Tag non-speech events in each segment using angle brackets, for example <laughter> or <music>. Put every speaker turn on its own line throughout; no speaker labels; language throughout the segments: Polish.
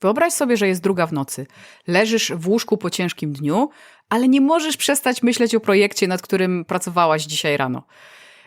Wyobraź sobie, że jest druga w nocy. Leżysz w łóżku po ciężkim dniu, ale nie możesz przestać myśleć o projekcie, nad którym pracowałaś dzisiaj rano.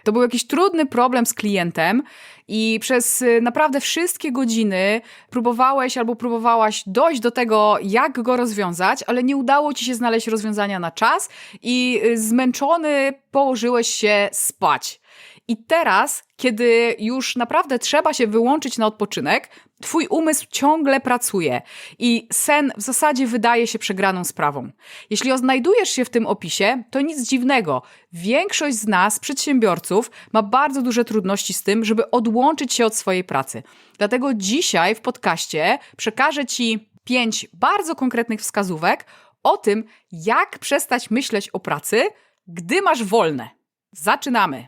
To był jakiś trudny problem z klientem i przez y, naprawdę wszystkie godziny próbowałeś albo próbowałaś dojść do tego, jak go rozwiązać, ale nie udało ci się znaleźć rozwiązania na czas i y, zmęczony położyłeś się spać. I teraz, kiedy już naprawdę trzeba się wyłączyć na odpoczynek, twój umysł ciągle pracuje i sen w zasadzie wydaje się przegraną sprawą. Jeśli odnajdujesz się w tym opisie, to nic dziwnego. Większość z nas, przedsiębiorców, ma bardzo duże trudności z tym, żeby odłączyć się od swojej pracy. Dlatego dzisiaj w podcaście przekażę ci pięć bardzo konkretnych wskazówek o tym, jak przestać myśleć o pracy, gdy masz wolne. Zaczynamy!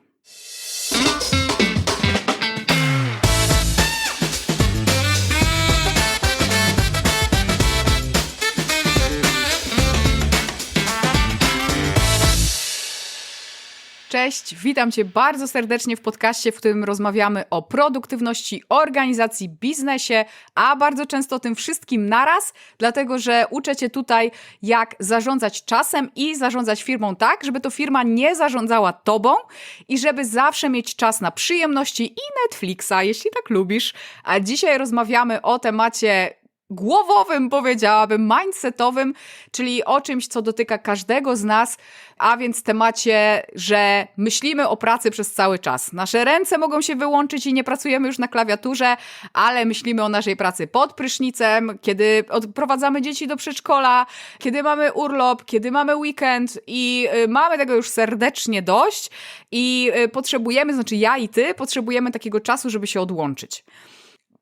Cześć, witam Cię bardzo serdecznie w podcaście, w którym rozmawiamy o produktywności, organizacji, biznesie, a bardzo często tym wszystkim naraz, dlatego że uczę Cię tutaj, jak zarządzać czasem i zarządzać firmą tak, żeby to firma nie zarządzała Tobą i żeby zawsze mieć czas na przyjemności i Netflixa, jeśli tak lubisz. A dzisiaj rozmawiamy o temacie głowowym, powiedziałabym, mindsetowym, czyli o czymś, co dotyka każdego z nas, a więc temacie, że myślimy o pracy przez cały czas. Nasze ręce mogą się wyłączyć i nie pracujemy już na klawiaturze, ale myślimy o naszej pracy pod prysznicem, kiedy odprowadzamy dzieci do przedszkola, kiedy mamy urlop, kiedy mamy weekend i y, mamy tego już serdecznie dość i y, potrzebujemy, znaczy ja i ty, potrzebujemy takiego czasu, żeby się odłączyć.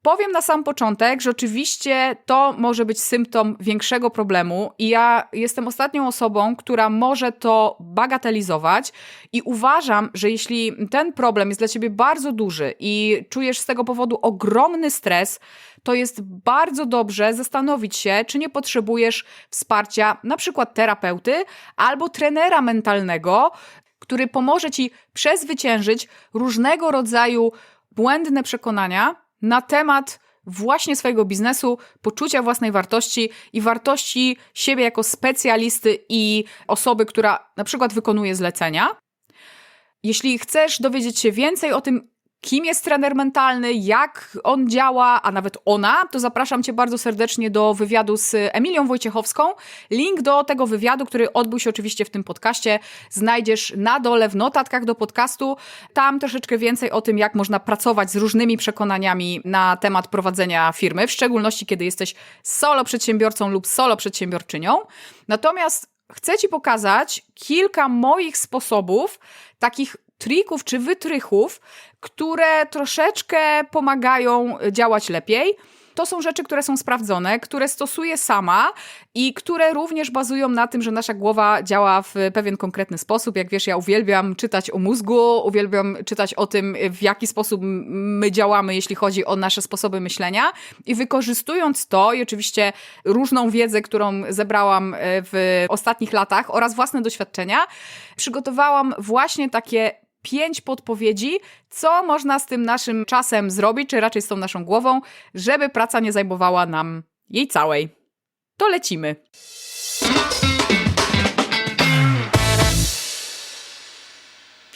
Powiem na sam początek, że oczywiście to może być symptom większego problemu, i ja jestem ostatnią osobą, która może to bagatelizować. I uważam, że jeśli ten problem jest dla ciebie bardzo duży i czujesz z tego powodu ogromny stres, to jest bardzo dobrze zastanowić się, czy nie potrzebujesz wsparcia na przykład terapeuty albo trenera mentalnego, który pomoże ci przezwyciężyć różnego rodzaju błędne przekonania na temat właśnie swojego biznesu, poczucia własnej wartości i wartości siebie jako specjalisty i osoby, która na przykład wykonuje zlecenia. Jeśli chcesz dowiedzieć się więcej o tym, kim jest trener mentalny, jak on działa, a nawet ona, to zapraszam Cię bardzo serdecznie do wywiadu z Emilią Wojciechowską. Link do tego wywiadu, który odbył się oczywiście w tym podcaście, znajdziesz na dole w notatkach do podcastu. Tam troszeczkę więcej o tym, jak można pracować z różnymi przekonaniami na temat prowadzenia firmy, w szczególności kiedy jesteś solo przedsiębiorcą lub solo przedsiębiorczynią. Natomiast chcę Ci pokazać kilka moich sposobów, takich trików czy wytrychów, które troszeczkę pomagają działać lepiej. To są rzeczy, które są sprawdzone, które stosuję sama i które również bazują na tym, że nasza głowa działa w pewien konkretny sposób. Jak wiesz, ja uwielbiam czytać o mózgu, uwielbiam czytać o tym, w jaki sposób my działamy, jeśli chodzi o nasze sposoby myślenia. I wykorzystując to, i oczywiście różną wiedzę, którą zebrałam e, w ostatnich latach oraz własne doświadczenia, przygotowałam właśnie takie pięć podpowiedzi, co można z tym naszym czasem zrobić, czy raczej z tą naszą głową, żeby praca nie zajmowała nam jej całej. To lecimy.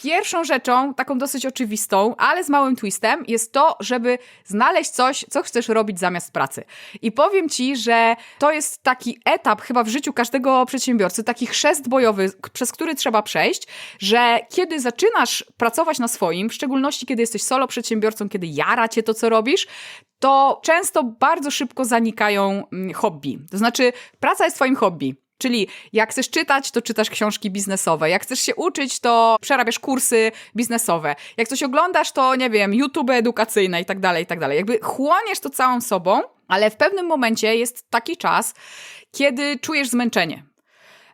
Pierwszą rzeczą, taką dosyć oczywistą, ale z małym twistem, jest to, żeby znaleźć coś, co chcesz robić zamiast pracy. I powiem ci, że to jest taki etap chyba w życiu każdego przedsiębiorcy, taki chrzest bojowy, przez który trzeba przejść, że kiedy zaczynasz pracować na swoim, w szczególności kiedy jesteś solo przedsiębiorcą, kiedy jara cię to, co robisz, to często bardzo szybko zanikają mm, hobby. To znaczy, praca jest twoim hobby. Czyli jak chcesz czytać, to czytasz książki biznesowe. Jak chcesz się uczyć, to przerabiasz kursy biznesowe. Jak coś oglądasz, to nie wiem, YouTube edukacyjne i tak dalej, i tak dalej. Jakby chłoniesz to całą sobą, ale w pewnym momencie jest taki czas, kiedy czujesz zmęczenie.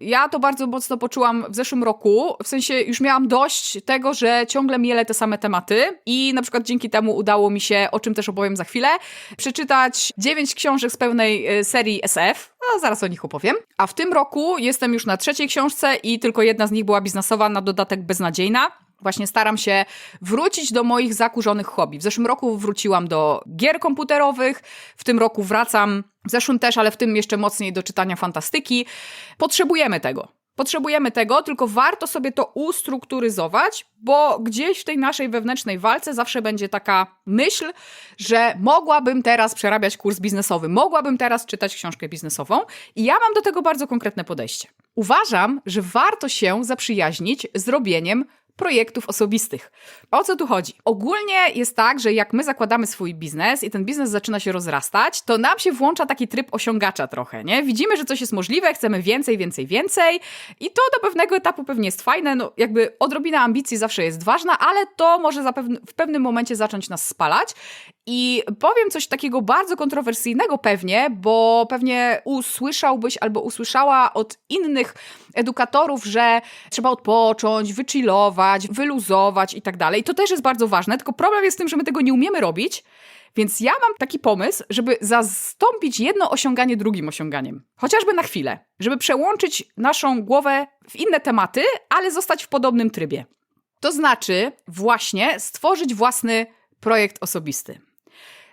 Ja to bardzo mocno poczułam w zeszłym roku. W sensie już miałam dość tego, że ciągle mielę te same tematy i na przykład dzięki temu udało mi się, o czym też opowiem za chwilę, przeczytać dziewięć książek z pełnej y, serii SF. A zaraz o nich opowiem. A w tym roku jestem już na trzeciej książce i tylko jedna z nich była biznesowa, na dodatek beznadziejna. Właśnie staram się wrócić do moich zakurzonych hobby. W zeszłym roku wróciłam do gier komputerowych, w tym roku wracam, w zeszłym też, ale w tym jeszcze mocniej do czytania fantastyki. Potrzebujemy tego. Potrzebujemy tego, tylko warto sobie to ustrukturyzować, bo gdzieś w tej naszej wewnętrznej walce zawsze będzie taka myśl, że mogłabym teraz przerabiać kurs biznesowy, mogłabym teraz czytać książkę biznesową i ja mam do tego bardzo konkretne podejście. Uważam, że warto się zaprzyjaźnić z robieniem projektów osobistych. O co tu chodzi? Ogólnie jest tak, że jak my zakładamy swój biznes i ten biznes zaczyna się rozrastać, to nam się włącza taki tryb osiągacza trochę, nie? Widzimy, że coś jest możliwe, chcemy więcej, więcej, więcej i to do pewnego etapu pewnie jest fajne, no jakby odrobina ambicji zawsze jest ważna, ale to może w pewnym momencie zacząć nas spalać i powiem coś takiego bardzo kontrowersyjnego pewnie, bo pewnie usłyszałbyś albo usłyszała od innych edukatorów, że trzeba odpocząć, wychillować, wyluzować i tak dalej. To też jest bardzo ważne, tylko problem jest w tym, że my tego nie umiemy robić. Więc ja mam taki pomysł, żeby zastąpić jedno osiąganie drugim osiąganiem. Chociażby na chwilę, żeby przełączyć naszą głowę w inne tematy, ale zostać w podobnym trybie. To znaczy właśnie stworzyć własny projekt osobisty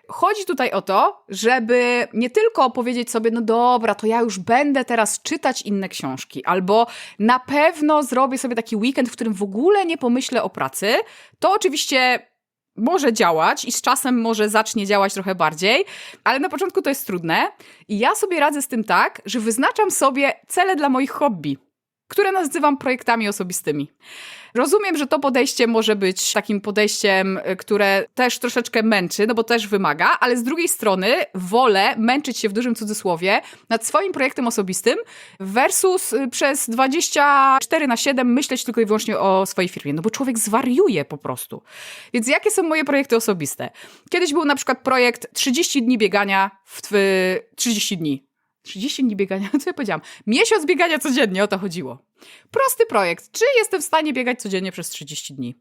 chodzi tutaj o to, żeby nie tylko powiedzieć sobie, no dobra, to ja już będę teraz czytać inne książki, albo na pewno zrobię sobie taki weekend, w którym w ogóle nie pomyślę o pracy. To oczywiście może działać i z czasem może zacznie działać trochę bardziej, ale na początku to jest trudne. I ja sobie radzę z tym tak, że wyznaczam sobie cele dla moich hobby, które nazywam projektami osobistymi. Rozumiem, że to podejście może być takim podejściem, y, które też troszeczkę męczy, no bo też wymaga, ale z drugiej strony wolę męczyć się w dużym cudzysłowie nad swoim projektem osobistym versus y, przez 24 na 7 myśleć tylko i wyłącznie o swojej firmie, no bo człowiek zwariuje po prostu. Więc jakie są moje projekty osobiste? Kiedyś był na przykład projekt 30 dni biegania w 30 dni 30 dni biegania, <laughs> co ja powiedziałam? Miesiąc biegania codziennie, o to chodziło. Prosty projekt. Czy jestem w stanie biegać codziennie przez 30 dni?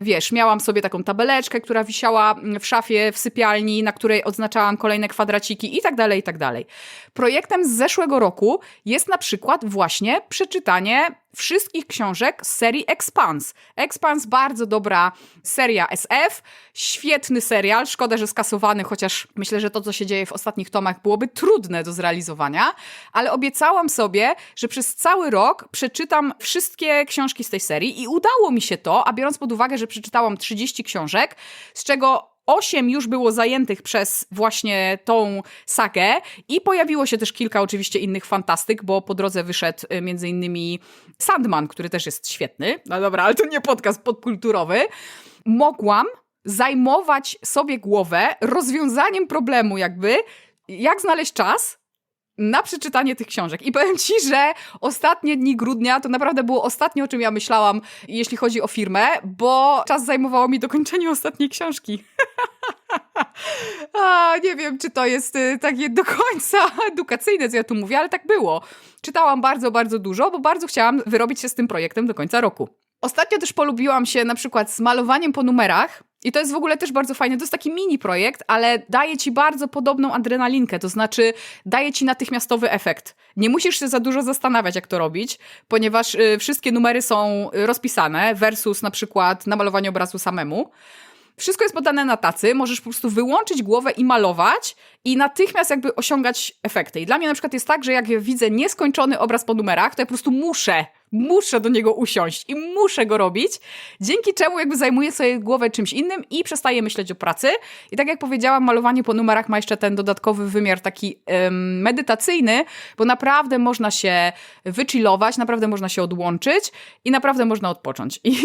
Wiesz, miałam sobie taką tabeleczkę, która wisiała w szafie w sypialni, na której odznaczałam kolejne kwadraciki i tak dalej, i tak dalej. Projektem z zeszłego roku jest na przykład właśnie przeczytanie wszystkich książek z serii Expans. Expans bardzo dobra seria SF, świetny serial, szkoda, że skasowany, chociaż myślę, że to, co się dzieje w ostatnich tomach byłoby trudne do zrealizowania, ale obiecałam sobie, że przez cały rok przeczytam wszystkie książki z tej serii i udało mi się to, a biorąc pod uwagę, że przeczytałam 30 książek, z czego Osiem już było zajętych przez właśnie tą sagę i pojawiło się też kilka oczywiście innych fantastyk, bo po drodze wyszedł y, między innymi Sandman, który też jest świetny. No dobra, ale to nie podcast podkulturowy. Mogłam zajmować sobie głowę rozwiązaniem problemu jakby, jak znaleźć czas, na przeczytanie tych książek. I powiem ci, że ostatnie dni grudnia to naprawdę było ostatnie, o czym ja myślałam, jeśli chodzi o firmę, bo czas zajmowało mi dokończenie ostatniej książki. <laughs> A, nie wiem, czy to jest y, takie do końca edukacyjne, co ja tu mówię, ale tak było. Czytałam bardzo, bardzo dużo, bo bardzo chciałam wyrobić się z tym projektem do końca roku. Ostatnio też polubiłam się na przykład z malowaniem po numerach. I to jest w ogóle też bardzo fajne. To jest taki mini projekt, ale daje ci bardzo podobną adrenalinkę, to znaczy daje ci natychmiastowy efekt. Nie musisz się za dużo zastanawiać, jak to robić, ponieważ y, wszystkie numery są rozpisane, versus na przykład namalowanie obrazu samemu. Wszystko jest podane na tacy, możesz po prostu wyłączyć głowę i malować i natychmiast jakby osiągać efekty. I dla mnie na przykład jest tak, że jak widzę nieskończony obraz po numerach, to ja po prostu muszę muszę do niego usiąść i muszę go robić, dzięki czemu jakby zajmuję sobie głowę czymś innym i przestaję myśleć o pracy. I tak jak powiedziałam, malowanie po numerach ma jeszcze ten dodatkowy wymiar taki ym, medytacyjny, bo naprawdę można się wychillować, naprawdę można się odłączyć i naprawdę można odpocząć. I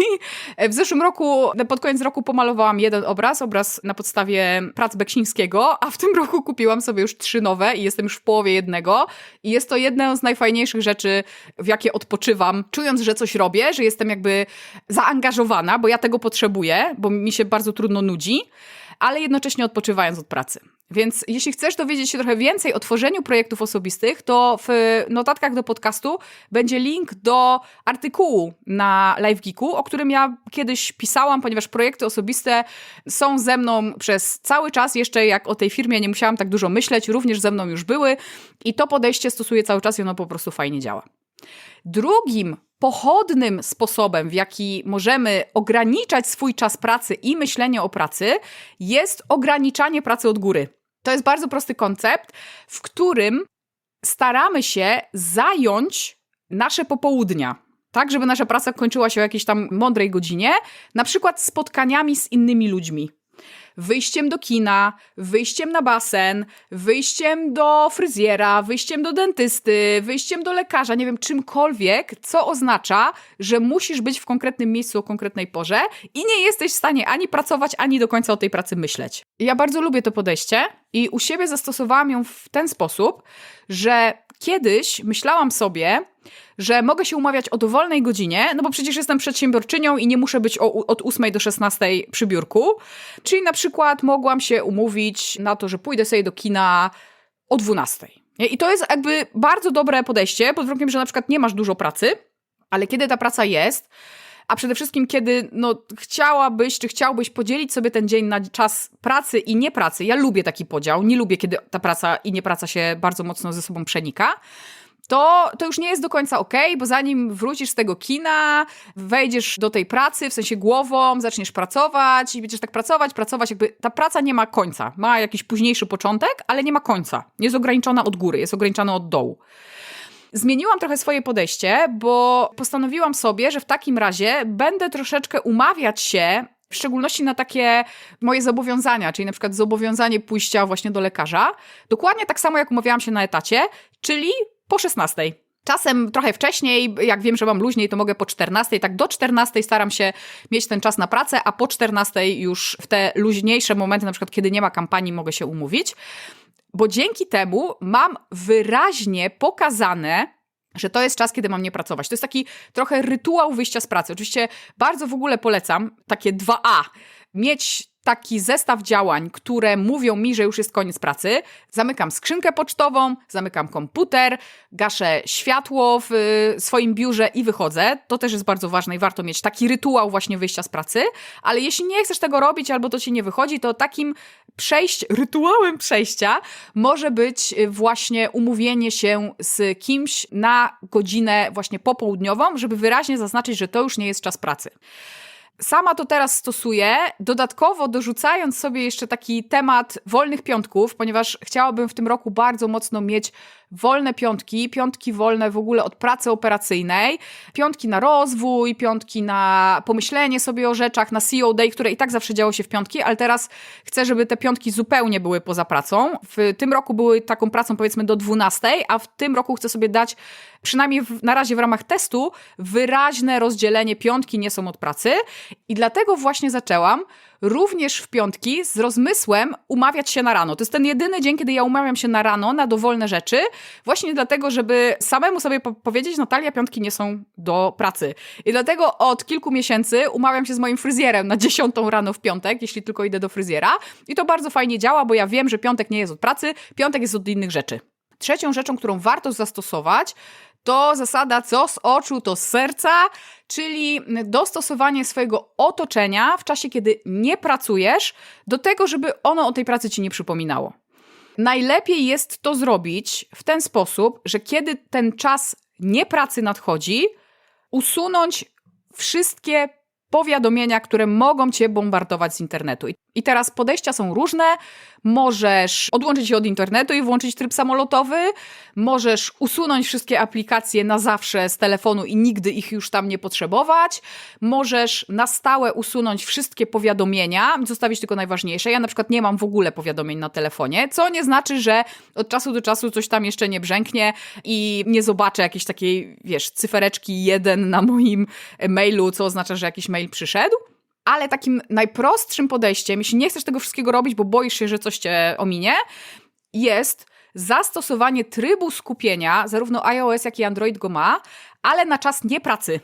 w zeszłym roku, pod koniec roku pomalowałam jeden obraz, obraz na podstawie prac Beksińskiego, a w tym roku kupiłam sobie już trzy nowe i jestem już w połowie jednego i jest to jedna z najfajniejszych rzeczy, w jakie odpoczywam czując, że coś robię, że jestem jakby zaangażowana, bo ja tego potrzebuję, bo mi się bardzo trudno nudzi, ale jednocześnie odpoczywając od pracy. Więc jeśli chcesz dowiedzieć się trochę więcej o tworzeniu projektów osobistych, to w notatkach do podcastu będzie link do artykułu na LiveGeeku, o którym ja kiedyś pisałam, ponieważ projekty osobiste są ze mną przez cały czas. Jeszcze jak o tej firmie nie musiałam tak dużo myśleć, również ze mną już były i to podejście stosuję cały czas i ono po prostu fajnie działa. Drugim pochodnym sposobem, w jaki możemy ograniczać swój czas pracy i myślenie o pracy, jest ograniczanie pracy od góry. To jest bardzo prosty koncept, w którym staramy się zająć nasze popołudnia. Tak, żeby nasza praca kończyła się o jakiejś tam mądrej godzinie, na przykład spotkaniami z innymi ludźmi wyjściem do kina, wyjściem na basen, wyjściem do fryzjera, wyjściem do dentysty, wyjściem do lekarza, nie wiem, czymkolwiek, co oznacza, że musisz być w konkretnym miejscu o konkretnej porze i nie jesteś w stanie ani pracować, ani do końca o tej pracy myśleć. Ja bardzo lubię to podejście i u siebie zastosowałam ją w ten sposób, że kiedyś myślałam sobie, że mogę się umawiać o dowolnej godzinie, no bo przecież jestem przedsiębiorczynią i nie muszę być o, od 8 do 16 przy biurku. Czyli na przykład mogłam się umówić na to, że pójdę sobie do kina o 12. I to jest jakby bardzo dobre podejście, pod warunkiem, że na przykład nie masz dużo pracy, ale kiedy ta praca jest, a przede wszystkim kiedy no, chciałabyś, czy chciałbyś podzielić sobie ten dzień na czas pracy i nie pracy. Ja lubię taki podział, nie lubię, kiedy ta praca i nie praca się bardzo mocno ze sobą przenika to, to już nie jest do końca ok, bo zanim wrócisz z tego kina, wejdziesz do tej pracy, w sensie głową, zaczniesz pracować i będziesz tak pracować, pracować, jakby ta praca nie ma końca. Ma jakiś późniejszy początek, ale nie ma końca. Jest ograniczona od góry, jest ograniczona od dołu. Zmieniłam trochę swoje podejście, bo postanowiłam sobie, że w takim razie będę troszeczkę umawiać się w szczególności na takie moje zobowiązania, czyli na przykład zobowiązanie pójścia właśnie do lekarza. Dokładnie tak samo jak umawiałam się na etacie, czyli po 16. Czasem trochę wcześniej, jak wiem, że mam luźniej, to mogę po 14. Tak do 14 staram się mieć ten czas na pracę, a po 14 już w te luźniejsze momenty, na przykład kiedy nie ma kampanii, mogę się umówić. Bo dzięki temu mam wyraźnie pokazane, że to jest czas, kiedy mam nie pracować. To jest taki trochę rytuał wyjścia z pracy. Oczywiście bardzo w ogóle polecam takie 2A. Mieć taki zestaw działań, które mówią mi, że już jest koniec pracy. Zamykam skrzynkę pocztową, zamykam komputer, gaszę światło w y, swoim biurze i wychodzę. To też jest bardzo ważne i warto mieć taki rytuał właśnie wyjścia z pracy. Ale jeśli nie chcesz tego robić albo to ci nie wychodzi, to takim przejść, rytuałem przejścia może być właśnie umówienie się z kimś na godzinę właśnie popołudniową, żeby wyraźnie zaznaczyć, że to już nie jest czas pracy. Sama to teraz stosuję, dodatkowo dorzucając sobie jeszcze taki temat wolnych piątków, ponieważ chciałabym w tym roku bardzo mocno mieć wolne piątki, piątki wolne w ogóle od pracy operacyjnej, piątki na rozwój, piątki na pomyślenie sobie o rzeczach, na CEO Day, które i tak zawsze działo się w piątki, ale teraz chcę, żeby te piątki zupełnie były poza pracą. W tym roku były taką pracą powiedzmy do 12, a w tym roku chcę sobie dać przynajmniej w, na razie w ramach testu wyraźne rozdzielenie piątki nie są od pracy i dlatego właśnie zaczęłam również w piątki z rozmysłem umawiać się na rano. To jest ten jedyny dzień, kiedy ja umawiam się na rano na dowolne rzeczy, właśnie dlatego, żeby samemu sobie po powiedzieć, Natalia, piątki nie są do pracy. I dlatego od kilku miesięcy umawiam się z moim fryzjerem na dziesiątą rano w piątek, jeśli tylko idę do fryzjera. I to bardzo fajnie działa, bo ja wiem, że piątek nie jest od pracy, piątek jest od innych rzeczy. Trzecią rzeczą, którą warto zastosować, to zasada co z oczu, to z serca, czyli dostosowanie swojego otoczenia w czasie, kiedy nie pracujesz, do tego, żeby ono o tej pracy ci nie przypominało. Najlepiej jest to zrobić w ten sposób, że kiedy ten czas niepracy nadchodzi, usunąć wszystkie powiadomienia, które mogą cię bombardować z internetu. I teraz podejścia są różne. Możesz odłączyć się od internetu i włączyć tryb samolotowy. Możesz usunąć wszystkie aplikacje na zawsze z telefonu i nigdy ich już tam nie potrzebować. Możesz na stałe usunąć wszystkie powiadomienia, zostawić tylko najważniejsze. Ja na przykład nie mam w ogóle powiadomień na telefonie, co nie znaczy, że od czasu do czasu coś tam jeszcze nie brzęknie i nie zobaczę jakiejś takiej, wiesz, cyfereczki jeden na moim mailu, co oznacza, że jakiś mail przyszedł. Ale takim najprostszym podejściem, jeśli nie chcesz tego wszystkiego robić, bo boisz się, że coś cię ominie, jest zastosowanie trybu skupienia, zarówno iOS, jak i Android go ma, ale na czas nie pracy.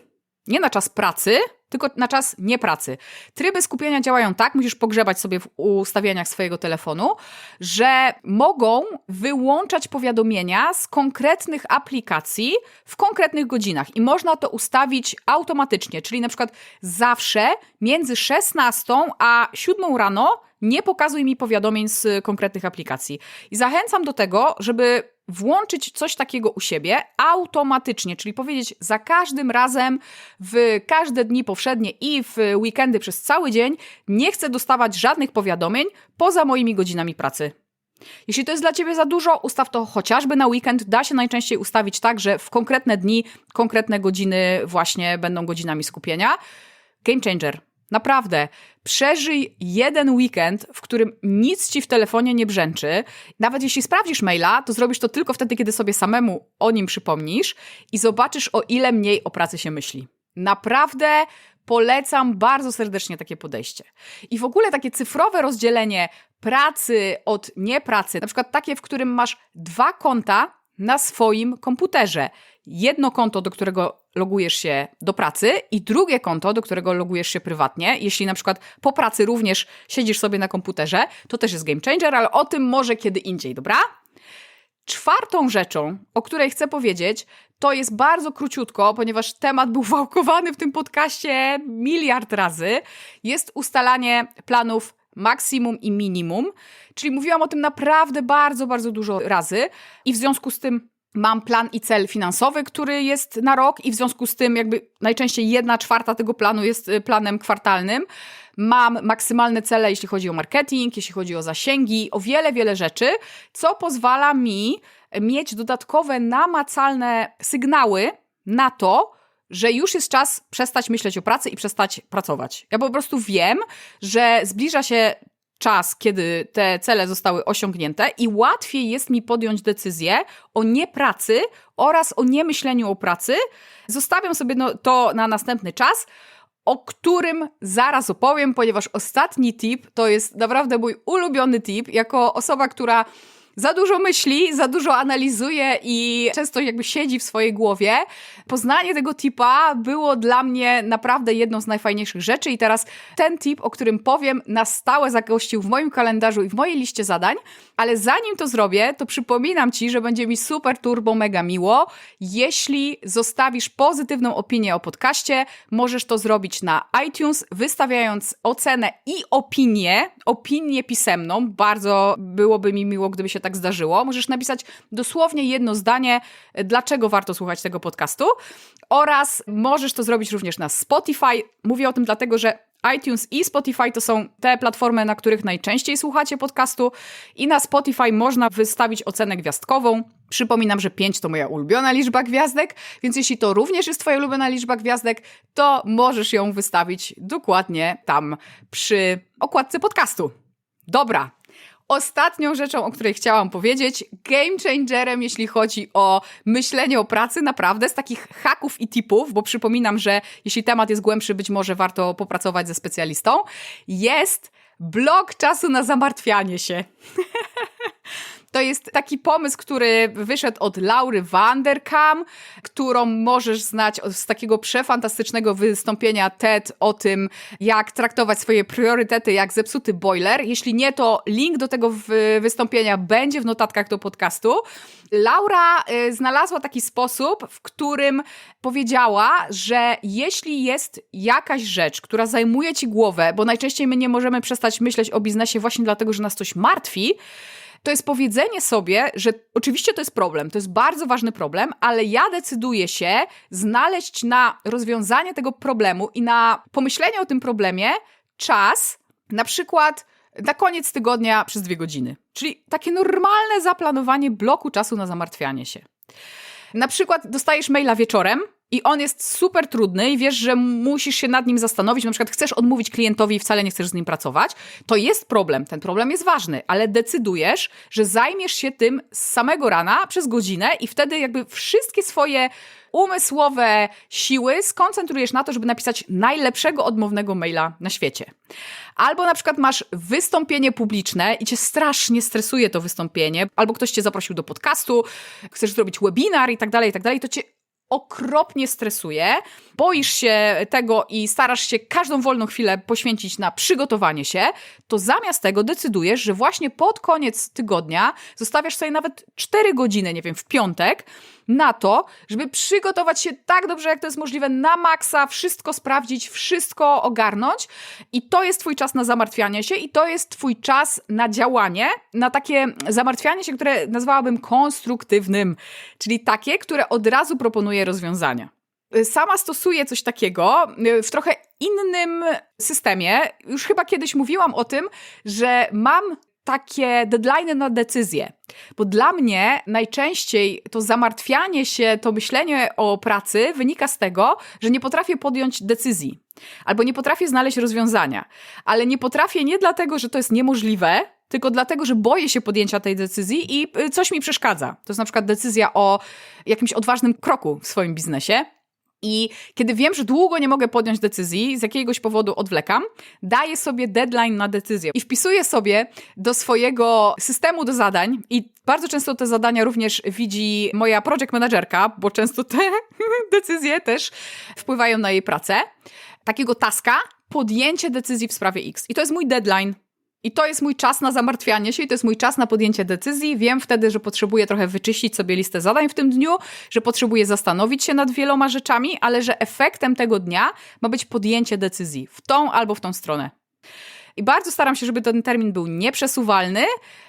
Nie na czas pracy, tylko na czas niepracy. Tryby skupienia działają tak, musisz pogrzebać sobie w ustawieniach swojego telefonu, że mogą wyłączać powiadomienia z konkretnych aplikacji w konkretnych godzinach i można to ustawić automatycznie, czyli na przykład zawsze między 16 a 7 rano nie pokazuj mi powiadomień z konkretnych aplikacji. I zachęcam do tego, żeby włączyć coś takiego u siebie automatycznie, czyli powiedzieć za każdym razem, w każde dni powszednie i w weekendy przez cały dzień, nie chcę dostawać żadnych powiadomień poza moimi godzinami pracy. Jeśli to jest dla Ciebie za dużo, ustaw to chociażby na weekend. Da się najczęściej ustawić tak, że w konkretne dni, konkretne godziny właśnie będą godzinami skupienia. Game changer. Naprawdę, przeżyj jeden weekend, w którym nic ci w telefonie nie brzęczy. Nawet jeśli sprawdzisz maila, to zrobisz to tylko wtedy, kiedy sobie samemu o nim przypomnisz i zobaczysz, o ile mniej o pracy się myśli. Naprawdę polecam bardzo serdecznie takie podejście. I w ogóle takie cyfrowe rozdzielenie pracy od niepracy, na przykład takie, w którym masz dwa konta na swoim komputerze. Jedno konto, do którego logujesz się do pracy i drugie konto, do którego logujesz się prywatnie. Jeśli na przykład po pracy również siedzisz sobie na komputerze, to też jest game changer, ale o tym może kiedy indziej, dobra? Czwartą rzeczą, o której chcę powiedzieć, to jest bardzo króciutko, ponieważ temat był <laughs> wałkowany w tym podcaście miliard razy, jest ustalanie planów maksimum i minimum. Czyli mówiłam o tym naprawdę bardzo, bardzo dużo razy i w związku z tym mam plan i cel finansowy, który jest na rok i w związku z tym jakby najczęściej jedna czwarta tego planu jest y, planem kwartalnym. Mam maksymalne cele, jeśli chodzi o marketing, jeśli chodzi o zasięgi, o wiele, wiele rzeczy, co pozwala mi mieć dodatkowe namacalne sygnały na to, że już jest czas przestać myśleć o pracy i przestać pracować. Ja po prostu wiem, że zbliża się czas, kiedy te cele zostały osiągnięte i łatwiej jest mi podjąć decyzję o niepracy oraz o niemyśleniu o pracy. Zostawiam sobie no, to na następny czas, o którym zaraz opowiem, ponieważ ostatni tip to jest naprawdę mój ulubiony tip. Jako osoba, która za dużo myśli, za dużo analizuje i często jakby siedzi w swojej głowie. Poznanie tego tipa było dla mnie naprawdę jedną z najfajniejszych rzeczy i teraz ten tip, o którym powiem, na stałe zagościł w moim kalendarzu i w mojej liście zadań, ale zanim to zrobię, to przypominam Ci, że będzie mi super turbo mega miło, jeśli zostawisz pozytywną opinię o podcaście, możesz to zrobić na iTunes, wystawiając ocenę i opinię, opinię pisemną. Bardzo byłoby mi miło, gdyby się tak zdarzyło. Możesz napisać dosłownie jedno zdanie, dlaczego warto słuchać tego podcastu. Oraz możesz to zrobić również na Spotify. Mówię o tym dlatego, że iTunes i Spotify to są te platformy, na których najczęściej słuchacie podcastu i na Spotify można wystawić ocenę gwiazdkową. Przypominam, że 5 to moja ulubiona liczba gwiazdek, więc jeśli to również jest Twoja ulubiona liczba gwiazdek, to możesz ją wystawić dokładnie tam przy okładce podcastu. Dobra, Ostatnią rzeczą, o której chciałam powiedzieć, game changerem, jeśli chodzi o myślenie o pracy, naprawdę z takich haków i tipów, bo przypominam, że jeśli temat jest głębszy, być może warto popracować ze specjalistą, jest blok czasu na zamartwianie się. <laughs> To jest taki pomysł, który wyszedł od Laury Vanderkam, którą możesz znać z takiego przefantastycznego wystąpienia TED o tym, jak traktować swoje priorytety jak zepsuty boiler. Jeśli nie, to link do tego wystąpienia będzie w notatkach do podcastu. Laura y, znalazła taki sposób, w którym powiedziała, że jeśli jest jakaś rzecz, która zajmuje ci głowę, bo najczęściej my nie możemy przestać myśleć o biznesie właśnie dlatego, że nas coś martwi, to jest powiedzenie sobie, że oczywiście to jest problem, to jest bardzo ważny problem, ale ja decyduję się znaleźć na rozwiązanie tego problemu i na pomyślenie o tym problemie czas, na przykład na koniec tygodnia przez dwie godziny. Czyli takie normalne zaplanowanie bloku czasu na zamartwianie się. Na przykład dostajesz maila wieczorem i on jest super trudny i wiesz, że musisz się nad nim zastanowić, na przykład chcesz odmówić klientowi i wcale nie chcesz z nim pracować, to jest problem, ten problem jest ważny, ale decydujesz, że zajmiesz się tym z samego rana przez godzinę i wtedy jakby wszystkie swoje umysłowe siły skoncentrujesz na to, żeby napisać najlepszego odmownego maila na świecie. Albo na przykład masz wystąpienie publiczne i cię strasznie stresuje to wystąpienie, albo ktoś cię zaprosił do podcastu, chcesz zrobić webinar i tak dalej, i tak dalej, to cię okropnie stresuje, boisz się tego i starasz się każdą wolną chwilę poświęcić na przygotowanie się, to zamiast tego decydujesz, że właśnie pod koniec tygodnia zostawiasz sobie nawet 4 godziny, nie wiem, w piątek, na to, żeby przygotować się tak dobrze, jak to jest możliwe, na maksa, wszystko sprawdzić, wszystko ogarnąć. I to jest Twój czas na zamartwianie się, i to jest Twój czas na działanie, na takie zamartwianie się, które nazwałabym konstruktywnym, czyli takie, które od razu proponuje rozwiązania. Sama stosuję coś takiego w trochę innym systemie. Już chyba kiedyś mówiłam o tym, że mam takie deadline na decyzje. Bo dla mnie najczęściej to zamartwianie się, to myślenie o pracy wynika z tego, że nie potrafię podjąć decyzji. Albo nie potrafię znaleźć rozwiązania. Ale nie potrafię nie dlatego, że to jest niemożliwe, tylko dlatego, że boję się podjęcia tej decyzji i y, coś mi przeszkadza. To jest na przykład decyzja o jakimś odważnym kroku w swoim biznesie. I kiedy wiem, że długo nie mogę podjąć decyzji, z jakiegoś powodu odwlekam, daję sobie deadline na decyzję i wpisuję sobie do swojego systemu do zadań i bardzo często te zadania również widzi moja project managerka, bo często te <laughs> decyzje też wpływają na jej pracę. Takiego taska, podjęcie decyzji w sprawie X. I to jest mój deadline. I to jest mój czas na zamartwianie się i to jest mój czas na podjęcie decyzji. Wiem wtedy, że potrzebuję trochę wyczyścić sobie listę zadań w tym dniu, że potrzebuję zastanowić się nad wieloma rzeczami, ale że efektem tego dnia ma być podjęcie decyzji w tą albo w tą stronę. I bardzo staram się, żeby ten termin był nieprzesuwalny,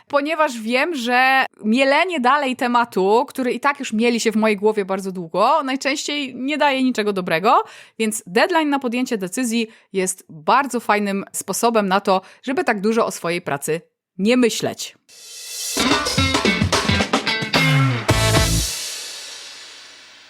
ponieważ wiem, że mielenie dalej tematu, który i tak już mieli się w mojej głowie bardzo długo, najczęściej nie daje niczego dobrego, więc deadline na podjęcie decyzji jest bardzo fajnym sposobem na to, żeby tak dużo o swojej pracy nie myśleć.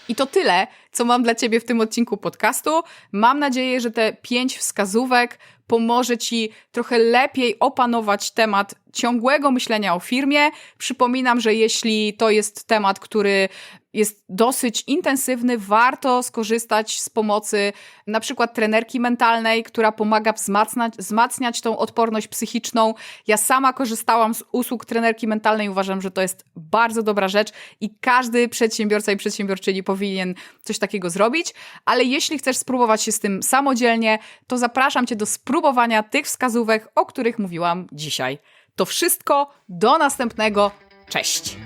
I to tyle, co mam dla Ciebie w tym odcinku podcastu. Mam nadzieję, że te pięć wskazówek pomoże Ci trochę lepiej opanować temat ciągłego myślenia o firmie. Przypominam, że jeśli to jest temat, który jest dosyć intensywny, warto skorzystać z pomocy na przykład trenerki mentalnej, która pomaga wzmacniać, wzmacniać tą odporność psychiczną. Ja sama korzystałam z usług trenerki mentalnej, uważam, że to jest bardzo dobra rzecz i każdy przedsiębiorca i przedsiębiorczyni powinien coś takiego zrobić, ale jeśli chcesz spróbować się z tym samodzielnie, to zapraszam Cię do spróbowania tych wskazówek, o których mówiłam dzisiaj. To wszystko, do następnego, cześć!